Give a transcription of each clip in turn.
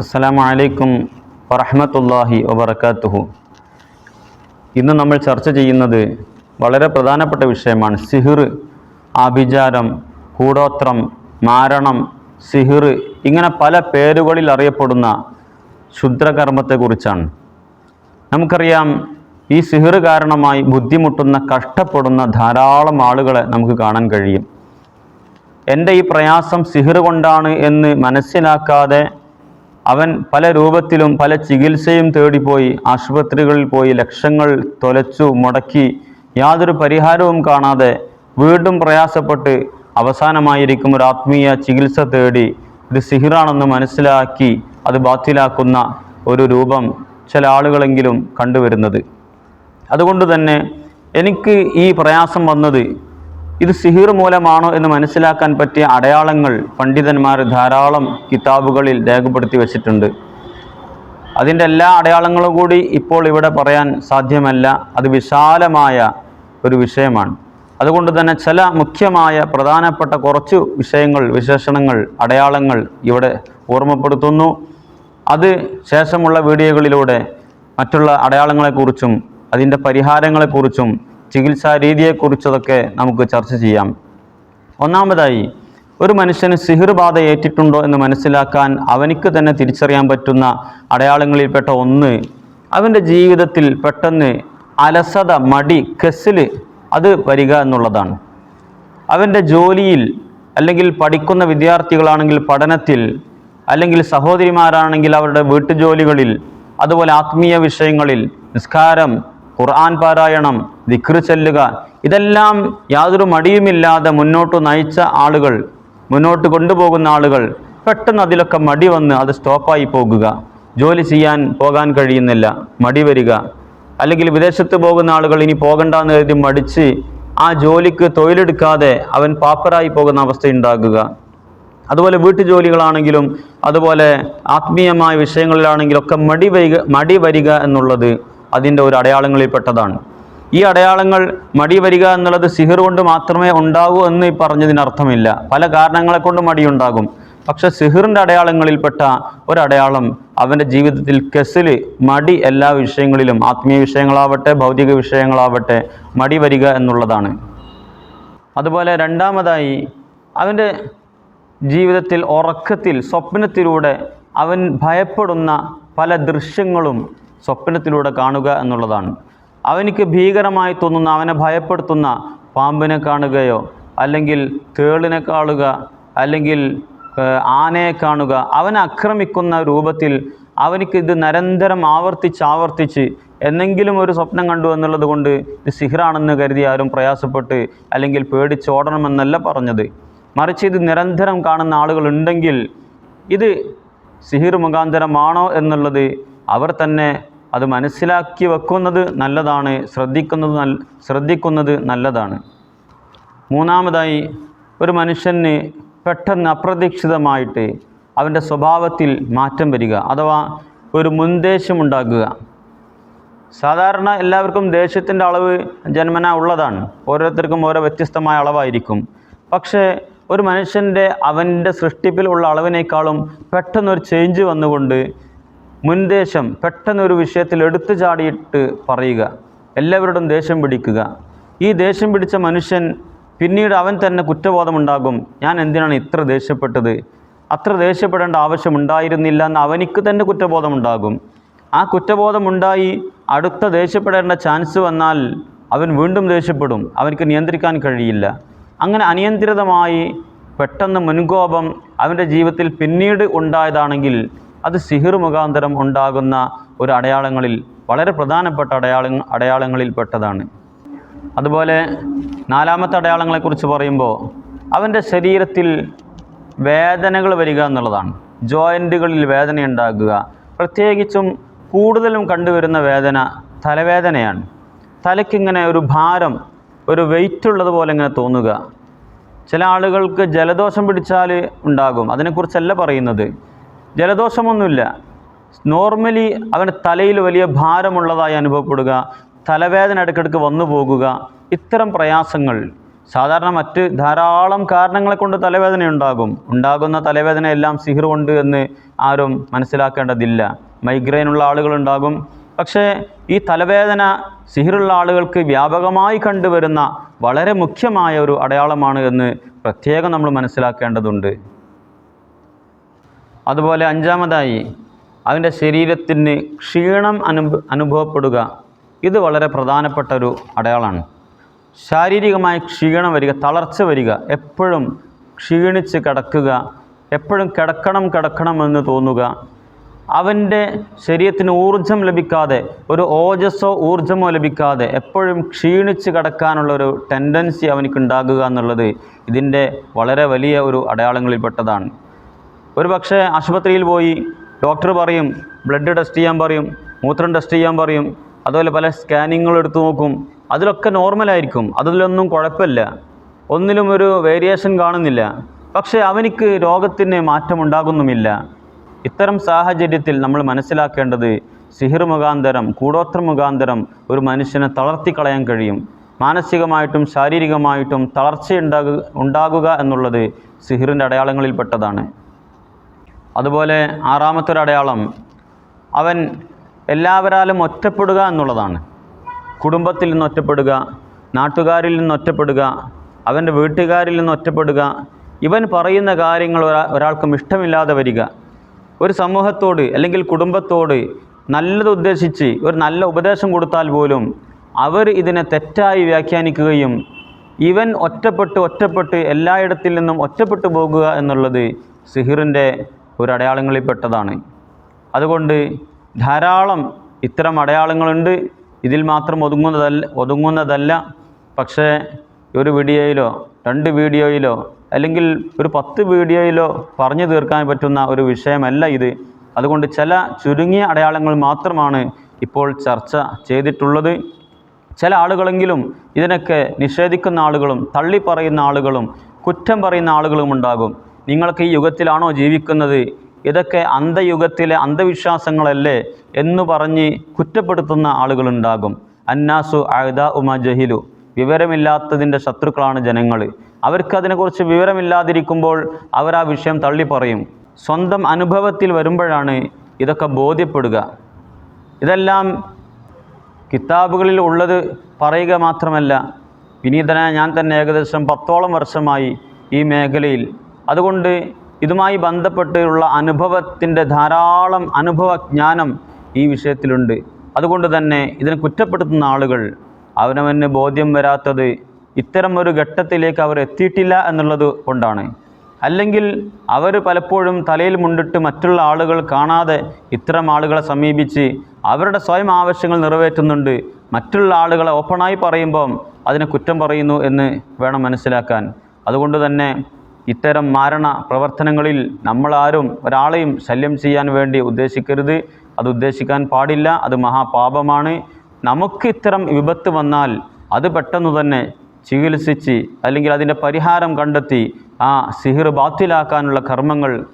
അസ്സലാമു അലൈക്കും വറഹമത്തല്ലാഹി വബറകാതുഹു ഇന്ന് നമ്മൾ ചർച്ച ചെയ്യുന്നത് വളരെ പ്രധാനപ്പെട്ട വിഷയമാണ് സിഹിർ ആഭിചാരം കൂടോത്രം മാരണം സിഹിർ ഇങ്ങനെ പല പേരുകളിൽ അറിയപ്പെടുന്ന ക്ഷുദ്രകർമ്മത്തെക്കുറിച്ചാണ്. നമുക്കറിയാം ഈ സിഹിർ കാരണമായി ബുദ്ധിമുട്ടുന്ന കഷ്ടപ്പെടുന്ന ധാരാളം ആളുകളെ നമുക്ക് കാണാൻ കഴിയും. എന്റെ ഈ പ്രയാസം സിഹിർ കൊണ്ടാണ് എന്ന് മനസ്സിലാക്കാതെ അവൻ പല രൂപത്തിലും പല ചികിത്സയും തേടിപ്പോയി. ആശുപത്രികളിൽ പോയി ലക്ഷങ്ങൾ തൊലച്ചു മുടക്കി. യാതൊരു പരിഹാരവും കാണാതെ വീണ്ടും പ്രയാസപ്പെട്ട് അവസാനമായിരിക്കും ഒരു ആത്മീയ ചികിത്സ തേടി. ഇത് സിഹിറാണെന്ന് മനസ്സിലാക്കി അത് ബാത്തിലാക്കുന്ന ഒരു രൂപം ചില ആളുകളെങ്കിലും കണ്ടുവരുന്നത്. അതുകൊണ്ട് തന്നെ എനിക്ക് ഈ പ്രയാസം വന്നത് ഇത് സിഹിർ മൂലമാണോ എന്ന് മനസ്സിലാക്കാൻ പറ്റിയ അടയാളങ്ങൾ പണ്ഡിതന്മാർ ധാരാളം കിതാബുകളിൽ രേഖപ്പെടുത്തി വച്ചിട്ടുണ്ട്. അതിന്റെ എല്ലാ അടയാളങ്ങളും കൂടി ഇപ്പോൾ ഇവിടെ പറയാൻ സാധ്യമല്ല. അത് വിശാലമായ ഒരു വിഷയമാണ്. അതുകൊണ്ട് തന്നെ ചില മുഖ്യമായ പ്രധാനപ്പെട്ട കുറച്ച് വിഷയങ്ങൾ വിശേഷണങ്ങൾ അടയാളങ്ങൾ ഇവിടെ ഓർമ്മപ്പെടുത്തുന്നു. അത് ശേഷമുള്ള വീഡിയോകളിലൂടെ മറ്റുള്ള അടയാളങ്ങളെക്കുറിച്ചും അതിന്റെ പരിഹാരങ്ങളെക്കുറിച്ചും ചികിത്സാ രീതിയെക്കുറിച്ചതൊക്കെ നമുക്ക് ചർച്ച ചെയ്യാം. ഒന്നാമതായി ഒരു മനുഷ്യന് സിഹിർ ബാധ ഏറ്റിട്ടുണ്ടോ എന്ന് മനസ്സിലാക്കാൻ അവനിക്ക് തന്നെ തിരിച്ചറിയാൻ പറ്റുന്ന അടയാളങ്ങളിൽപ്പെട്ട ഒന്ന് അവന്റെ ജീവിതത്തിൽ പെട്ടെന്ന് അലസത മടി കെസിൽ അത് വരിക എന്നുള്ളതാണ്. അവന്റെ ജോലിയിൽ അല്ലെങ്കിൽ പഠിക്കുന്ന വിദ്യാർത്ഥികളാണെങ്കിൽ പഠനത്തിൽ അല്ലെങ്കിൽ സഹോദരിമാരാണെങ്കിൽ അവരുടെ വീട്ടുജോലികളിൽ അതുപോലെ ആത്മീയ വിഷയങ്ങളിൽ നിസ്കാരം ഖുർആൻ പാരായണം ദിക്ർ ചെല്ലുക ഇതെല്ലാം യാതൊരു മടിയുമില്ലാതെ മുന്നോട്ട് നയിച്ച ആളുകൾ മുന്നോട്ട് കൊണ്ടുപോകുന്ന ആളുകൾ പെട്ടെന്ന് അതിലൊക്കെ മടി വന്ന് അത് സ്റ്റോപ്പായി പോകുക. ജോലി ചെയ്യാൻ പോകാൻ കഴിയുന്നില്ല മടി വരിക. അല്ലെങ്കിൽ വിദേശത്ത് പോകുന്ന ആളുകൾ ഇനി പോകണ്ട എന്ന് കരുതി മടിച്ച് ആ ജോലിക്ക് തൊഴിലെടുക്കാതെ അവൻ പാപ്പരായി പോകുന്ന അവസ്ഥ ഉണ്ടാകുക. അതുപോലെ വീട്ടുജോലികളാണെങ്കിലും അതുപോലെ ആത്മീയമായ വിഷയങ്ങളിലാണെങ്കിലും ഒക്കെ മടി വരിക മടി വരിക എന്നുള്ളത് അതിന്റെ ഒരു അടയാളങ്ങളിൽപ്പെട്ടതാണ് ഈ അടയാളങ്ങൾ മടി വരിക എന്നുള്ളത് സിഹിർ കൊണ്ട് മാത്രമേ ഉണ്ടാകൂ എന്ന് ഈ പറഞ്ഞതിന് അർത്ഥമില്ല പല കാരണങ്ങളെ കൊണ്ട് മടിയുണ്ടാകും പക്ഷെ സിഹിറിന്റെ അടയാളങ്ങളിൽപ്പെട്ട ഒരടയാളം അവന്റെ ജീവിതത്തിൽ കെസിൽ മടി എല്ലാ വിഷയങ്ങളിലും ആത്മീയ വിഷയങ്ങളാവട്ടെ ഭൗതിക വിഷയങ്ങളാവട്ടെ മടി വരിക എന്നുള്ളതാണ്. അതുപോലെ രണ്ടാമതായി അവന്റെ ജീവിതത്തിൽ ഉറക്കത്തിൽ സ്വപ്നത്തിലൂടെ അവൻ ഭയപ്പെടുന്ന പല ദൃശ്യങ്ങളും സ്വപ്നത്തിലൂടെ കാണുക എന്നുള്ളതാണ്. അവനിക്ക് ഭീകരമായി തോന്നുന്ന അവനെ ഭയപ്പെടുത്തുന്ന പാമ്പിനെ കാണുകയോ അല്ലെങ്കിൽ തേളിനെ കാണുക അല്ലെങ്കിൽ ആനയെ കാണുക അവനെ ആക്രമിക്കുന്ന രൂപത്തിൽ അവനിക്ക് ഇത് നിരന്തരം ആവർത്തിച്ച് ആവർത്തിച്ച് എന്നെങ്കിലും ഒരു സ്വപ്നം കണ്ടു എന്നുള്ളത് കൊണ്ട് ഇത് സിഹ്റാണെന്ന് കരുതി ആരും പ്രയാസപ്പെട്ട് അല്ലെങ്കിൽ പേടിച്ചോടണമെന്നല്ല പറഞ്ഞത്. മറിച്ച് ഇത് നിരന്തരം കാണുന്ന ആളുകളുണ്ടെങ്കിൽ ഇത് സിഹിർ മുഖാന്തരമാണോ എന്നുള്ളത് അവർ തന്നെ അത് മനസ്സിലാക്കി വെക്കുന്നത് നല്ലതാണ് ശ്രദ്ധിക്കുന്നത് നൽ ശ്രദ്ധിക്കുന്നത് നല്ലതാണ്. മൂന്നാമതായി ഒരു മനുഷ്യന് പെട്ടെന്ന് അപ്രതീക്ഷിതമായിട്ട് അവന്റെ സ്വഭാവത്തിൽ മാറ്റം വരിക അഥവാ ഒരു മുൻദേശമുണ്ടാകുക സാധാരണ എല്ലാവർക്കും ദേഷ്യത്തിന്റെ അളവ് ജന്മന ഉള്ളതാണ്. ഓരോരുത്തർക്കും ഓരോ വ്യത്യസ്തമായ അളവായിരിക്കും. പക്ഷേ ഒരു മനുഷ്യന്റെ അവന്റെ സൃഷ്ടിപ്പിലുള്ള അളവിനേക്കാളും പെട്ടെന്നൊരു ചേഞ്ച് വന്നുകൊണ്ട് മുൻദേശം പെട്ടെന്നൊരു വിഷയത്തിൽ എടുത്തു ചാടിയിട്ട് പറയുക. എല്ലാവരോടും ദേഷ്യം പിടിക്കുക. ഈ ദേഷ്യം പിടിച്ച മനുഷ്യൻ പിന്നീട് അവൻ തന്നെ കുറ്റബോധമുണ്ടാകും. ഞാൻ എന്തിനാണ് ഇത്ര ദേഷ്യപ്പെട്ടത്? അത്ര ദേഷ്യപ്പെടേണ്ട ആവശ്യമുണ്ടായിരുന്നില്ല എന്ന് അവനിക്ക് തന്നെ കുറ്റബോധമുണ്ടാകും. ആ കുറ്റബോധമുണ്ടായി അടുത്ത ദേഷ്യപ്പെടേണ്ട ചാൻസ് വന്നാൽ അവൻ വീണ്ടും ദേഷ്യപ്പെടും. അവനക്ക് നിയന്ത്രിക്കാൻ കഴിയില്ല. അങ്ങനെ അനിയന്ത്രിതമായി പെട്ടെന്ന് മുൻകോപം അവന്റെ ജീവിതത്തിൽ പിന്നീട് ഉണ്ടായതാണെങ്കിൽ അത് സിഹിർ മുഖാന്തരം ഉണ്ടാകുന്ന ഒരു അടയാളങ്ങളിൽ വളരെ പ്രധാനപ്പെട്ട അടയാള അടയാളങ്ങളിൽപ്പെട്ടതാണ് അതുപോലെ നാലാമത്തെ അടയാളങ്ങളെക്കുറിച്ച് പറയുമ്പോൾ അവന്റെ ശരീരത്തിൽ വേദനകൾ വരിക എന്നുള്ളതാണ്. ജോയിന്റുകളിൽ വേദന ഉണ്ടാകുക. പ്രത്യേകിച്ചും കൂടുതലും കണ്ടുവരുന്ന വേദന തലവേദനയാണ്. തലയ്ക്കിങ്ങനെ ഒരു ഭാരം ഒരു വെയിറ്റ് ഉള്ളതുപോലെ ഇങ്ങനെ തോന്നുക. ചില ആളുകൾക്ക് ജലദോഷം പിടിച്ചാൽ ഉണ്ടാകും. അതിനെക്കുറിച്ചല്ല പറയുന്നത്. ജലദോഷമൊന്നുമില്ല. നോർമലി അവന് തലയിൽ വലിയ ഭാരമുള്ളതായി അനുഭവപ്പെടുക തലവേദന ഇടയ്ക്കിടയ്ക്ക് വന്നു പോകുക ഇത്തരം പ്രയാസങ്ങൾ. സാധാരണ മറ്റ് ധാരാളം കാരണങ്ങളെ കൊണ്ട് തലവേദന ഉണ്ടാകും ഉണ്ടാകുന്ന തലവേദന എല്ലാം സിഹിർ കൊണ്ട് എന്ന് ആരും മനസ്സിലാക്കേണ്ടതില്ല. മൈഗ്രെയിൻ ഉള്ള ആളുകളുണ്ടാകും പക്ഷേ ഈ തലവേദന സിഹിറുള്ള ആളുകൾക്ക് വ്യാപകമായി കണ്ടുവരുന്ന വളരെ മുഖ്യമായ ഒരു അടയാളമാണ് എന്ന് പ്രത്യേകം നമ്മൾ മനസ്സിലാക്കേണ്ടതുണ്ട്. അതുപോലെ അഞ്ചാമതായി അവന്റെ ശരീരത്തിന് ക്ഷീണം അനുഭ അനുഭവപ്പെടുക. ഇത് വളരെ പ്രധാനപ്പെട്ട ഒരു അടയാളമാണ് ശാരീരികമായ ക്ഷീണം വരിക തളർച്ച വരിക എപ്പോഴും ക്ഷീണിച്ച് കിടക്കുക എപ്പോഴും കിടക്കണം കിടക്കണം എന്ന് തോന്നുക അവന്റെ ശരീരത്തിന് ഊർജം ലഭിക്കാതെ ഒരു ഓജസ്സോ ഊർജമോ ലഭിക്കാതെ എപ്പോഴും ക്ഷീണിച്ച് കിടക്കാനുള്ള ഒരു ടെൻഡൻസി അവനിക്ക് ഉണ്ടാകുക എന്നുള്ളത് ഇതിന്റെ വളരെ വലിയ ഒരു അടയാളങ്ങളിൽപ്പെട്ടതാണ്. ഒരു പക്ഷേ ആശുപത്രിയിൽ പോയി ഡോക്ടർ പറയും ബ്ലഡ് ടെസ്റ്റ് ചെയ്യാൻ പറയും മൂത്രം ടെസ്റ്റ് ചെയ്യാൻ പറയും അതുപോലെ പല സ്കാനിങ്ങുകൾ എടുത്തു നോക്കും. അതിലൊക്കെ നോർമലായിരിക്കും അതിലൊന്നും കുഴപ്പമില്ല. ഒന്നിലും ഒരു വേരിയേഷൻ കാണുന്നില്ല. പക്ഷേ അവനിക്ക് രോഗത്തിന് മാറ്റമുണ്ടാകുന്നുമില്ല. ഇത്തരം സാഹചര്യത്തിൽ നമ്മൾ മനസ്സിലാക്കേണ്ടത് സിഹിർ മുഖാന്തരം കൂടോത്ര മുഖാന്തരം ഒരു മനുഷ്യനെ തളർത്തിക്കളയാൻ കഴിയും. മാനസികമായിട്ടും ശാരീരികമായിട്ടും തളർച്ചയുണ്ടാകുക ഉണ്ടാകുക എന്നുള്ളത് സിഹിറിന്റെ അടയാളങ്ങളിൽപ്പെട്ടതാണ്. അതുപോലെ ആറാമത്തെ ഒരു അടയാളം അവൻ എല്ലാവരാലും ഒറ്റപ്പെടുക എന്നുള്ളതാണ്. കുടുംബത്തിൽ നിന്ന് ഒറ്റപ്പെടുക നാട്ടുകാരിൽ നിന്ന് ഒറ്റപ്പെടുക അവന്റെ വീട്ടുകാരിൽ നിന്ന് ഒറ്റപ്പെടുക ഇവൻ പറയുന്ന കാര്യങ്ങൾ ഒരാ ഒരാൾക്കും ഇഷ്ടമില്ലാതെ വരിക. ഒരു സമൂഹത്തോട് അല്ലെങ്കിൽ കുടുംബത്തോട് നല്ലത് ഉദ്ദേശിച്ച് ഒരു നല്ല ഉപദേശം കൊടുത്താൽ പോലും അവർ ഇതിനെ തെറ്റായി വ്യാഖ്യാനിക്കുകയും ഇവൻ ഒറ്റപ്പെട്ട് ഒറ്റപ്പെട്ട് എല്ലായിടത്തിൽ നിന്നും ഒറ്റപ്പെട്ടു പോകുക എന്നുള്ളത് സിഹിറിന്റെ ഒരു അടയാളങ്ങളിൽപ്പെട്ടതാണ് അതുകൊണ്ട് ധാരാളം ഇത്തരം അടയാളങ്ങളുണ്ട്. ഇതിൽ മാത്രം ഒതുങ്ങുന്നതല്ല ഒതുങ്ങുന്നതല്ല. പക്ഷേ ഒരു വീഡിയോയിലോ രണ്ട് വീഡിയോയിലോ അല്ലെങ്കിൽ ഒരു പത്ത് വീഡിയോയിലോ പറഞ്ഞു തീർക്കാൻ പറ്റുന്ന ഒരു വിഷയമല്ല ഇത്. അതുകൊണ്ട് ചില ചുരുങ്ങിയ അടയാളങ്ങൾ മാത്രമാണ് ഇപ്പോൾ ചർച്ച ചെയ്തിട്ടുള്ളത്. ചില ആളുകളെങ്കിലും ഇതിനൊക്കെ നിഷേധിക്കുന്ന ആളുകളും തള്ളി പറയുന്ന ആളുകളും കുറ്റം പറയുന്ന ആളുകളും ഉണ്ടാകും. നിങ്ങൾക്ക് ഈ യുഗത്തിലാണോ ജീവിക്കുന്നത്? ഇതൊക്കെ അന്ധയുഗത്തിലെ അന്ധവിശ്വാസങ്ങളല്ലേ എന്ന് പറഞ്ഞ് കുറ്റപ്പെടുത്തുന്ന ആളുകളുണ്ടാകും. അന്നാസു അഴുത ഉമ ജഹിലു. വിവരമില്ലാത്തതിന്റെ ശത്രുക്കളാണ് ജനങ്ങൾ. അവർക്കതിനെക്കുറിച്ച് വിവരമില്ലാതിരിക്കുമ്പോൾ അവർ ആ വിഷയം തള്ളി പറയും സ്വന്തം അനുഭവത്തിൽ വരുമ്പോഴാണ് ഇതൊക്കെ ബോധ്യപ്പെടുക. ഇതെല്ലാം കിതാബുകളിൽ ഉള്ളത് പറയുക മാത്രമല്ല. വിനീതനായ ഞാൻ തന്നെ ഏകദേശം പത്തോളം വർഷമായി ഈ മേഖലയിൽ അതുകൊണ്ട് ഇതുമായി ബന്ധപ്പെട്ടുള്ള അനുഭവത്തിന്റെ ധാരാളം അനുഭവജ്ഞാനം ഈ വിഷയത്തിലുണ്ട്. അതുകൊണ്ട് തന്നെ ഇതിനെ കുറ്റപ്പെടുത്തുന്ന ആളുകൾ അവനവന് ബോധ്യം വരാത്തത് ഇത്തരം ഒരു ഘട്ടത്തിലേക്ക് അവർ എത്തിയിട്ടില്ല എന്നുള്ളത് കൊണ്ടാണ്. അല്ലെങ്കിൽ അവർ പലപ്പോഴും തലയിൽ മുണ്ടിട്ട് മറ്റുള്ള ആളുകൾ കാണാതെ ഇത്തരം ആളുകളെ സമീപിച്ച് അവരുടെ സ്വയം ആവശ്യങ്ങൾ നിറവേറ്റുന്നുണ്ട്. മറ്റുള്ള ആളുകളെ ഓപ്പണായി പറയുമ്പം അതിനെ കുറ്റം പറയുന്നു എന്ന് വേണം മനസ്സിലാക്കാൻ. അതുകൊണ്ട് തന്നെ ഇത്തരം മാരണ പ്രവർത്തനങ്ങളിൽ നമ്മളാരും ഒരാളെയും ശല്യം ചെയ്യാൻ വേണ്ടി ഉദ്ദേശിക്കരുത്. അത് ഉദ്ദേശിക്കാൻ പാടില്ല. അത് മഹാപാപമാണ്. നമുക്ക് ഇത്തരം വിപത്ത് വന്നാൽ അത് പെട്ടെന്ന് തന്നെ ചികിത്സിച്ച് അല്ലെങ്കിൽ അതിന്റെ പരിഹാരം കണ്ടെത്തി ആ സിഹിർ ബാത്തിലാക്കാനുള്ള കർമ്മങ്ങൾ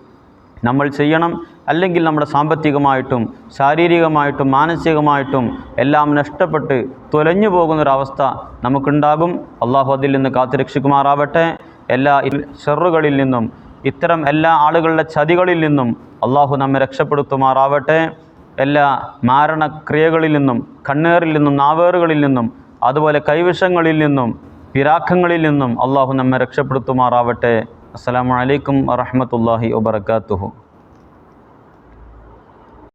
നമ്മൾ ചെയ്യണം. അല്ലെങ്കിൽ നമ്മുടെ സാമ്പത്തികമായിട്ടും ശാരീരികമായിട്ടും മാനസികമായിട്ടും എല്ലാം നഷ്ടപ്പെട്ട് തുലഞ്ഞു പോകുന്നൊരവസ്ഥ നമുക്കുണ്ടാകും. അള്ളാഹു അതിൽ നിന്ന് കാത്തുരക്ഷിക്കുമാറാവട്ടെ. എല്ലാ ഷെറുകളിൽ നിന്നും ഇത്തരം എല്ലാ ആളുകളുടെ ചതികളിൽ നിന്നും അള്ളാഹു നമ്മെ രക്ഷപ്പെടുത്തുമാറാവട്ടെ. എല്ലാ മാരണക്രിയകളിൽ നിന്നും കണ്ണേറിൽ നിന്നും നാവേറുകളിൽ നിന്നും അതുപോലെ കൈവശങ്ങളിൽ നിന്നും പിരാക്കങ്ങളിൽ നിന്നും അള്ളാഹു നമ്മെ രക്ഷപ്പെടുത്തുമാറാവട്ടെ. അസ്സാം അലൈക്കും വറഹ്മത്തുള്ളാഹി വബറകാതുഹു.